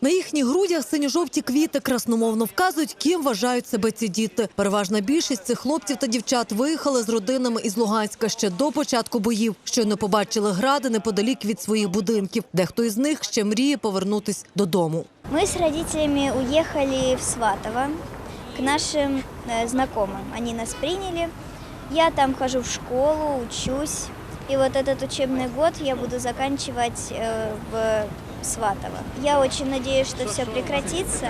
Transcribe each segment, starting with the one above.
На їхніх грудях синьо-жовті квіти красномовно вказують, ким вважають себе ці діти. Переважна більшість цих хлопців та дівчат виїхали з родинами із Луганська ще до початку боїв. Щойно побачили гради неподалік від своїх будинків. Дехто із них ще мріє повернутись додому. Мы с родителями уехали в Сватово к нашим э, знакомым. Они нас приняли. Я там хожу в школу, учусь. И вот этот учебный год я буду заканчивать э, в Сватово. Я очень надеюсь, что все прекратится.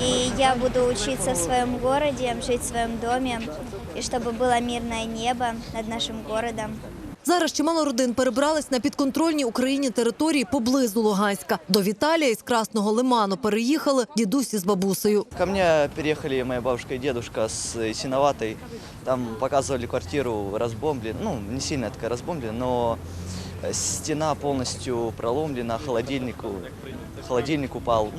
И я буду учиться в своем городе, жить в своем доме. И чтобы было мирное небо над нашим городом. Зараз чимало родин перебрались на підконтрольні Україні території поблизу Луганська. До Віталія із Красного Лиману переїхали дідусь із бабусею. Ко мне переехали моя бабушка и дедушка с Синоватой. Там показывали квартиру разбомблен, ну, не сильно такая разбомблена, но э, стена полностью проломлена, холодильнику, холодильник упал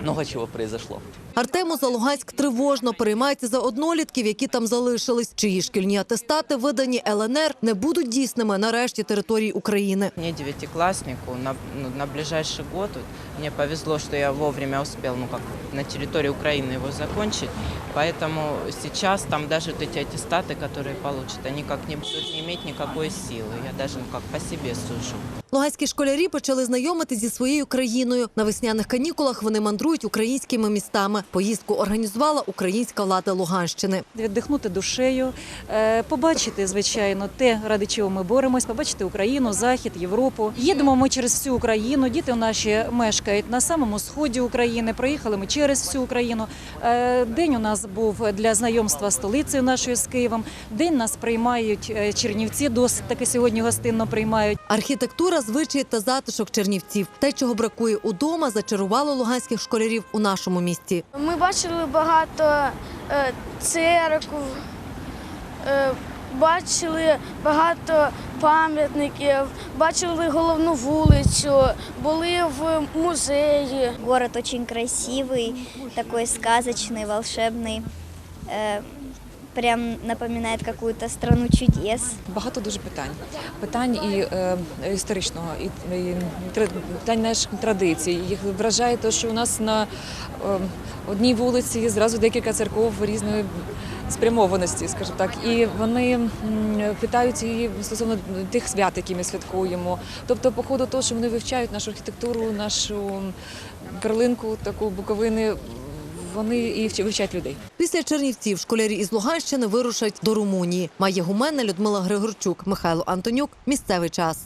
Ну, Много чего произошло. Артему за Луганськ тривожно переймається за однолітків, які там залишились. Чиї шкільні атестати, видані ЛНР, не будуть дійсними на решті території України. Мне девятикласснику на, ну, на ближайший год. вот, Мне повезло, что я вовремя успел, ну как на территории Украины его закончить. Поэтому сейчас там даже вот эти аттестаты, которые получат, они как не будут не иметь никакой силы. Я даже ну, как по себе сужу. Луганські школярі почали знайомитися зі своєю країною. На весняних канікулах вони мандрують українськими містами. Поїздку організувала українська влада Луганщини. віддихнути душею, е, побачити, звичайно, те, ради чого ми боремось, побачити Україну, Захід, Європу. Їдемо ми через всю Україну. Діти наші мешкають на самому сході України. Проїхали ми через всю Україну. Е, День у нас був для знайомства столицею нашою з Києвом. День нас приймають е, Чернівці, досить таки сьогодні гостинно приймають. Архітектура, звичаї та затишок чернівців. Те, чого бракує удома, зачарувало луганських школярів у нашому місті. Ми бачили багато е, церкв, е, бачили багато пам'ятників, бачили головну вулицю, були в музеї. Город очень красивый, такой сказочный, волшебный. Прям напоминает какую-то страну чудес. Багато дуже питань. Питань і е, історичного, і, і питань наших традицій. Їх вражає те, що у нас на е, одній вулиці зразу декілька церков різної спрямованості, скажімо так. І вони питають її стосовно тих свят, які ми святкуємо. Тобто, по ходу того, що вони вивчають нашу архітектуру, нашу перлинку, таку буковини, вони і вивчають людей. Після Чернівців школярі із Луганщини вирушать до Румунії. Має гуменна Людмила Григорчук, Михайло Антонюк. Місцевий час.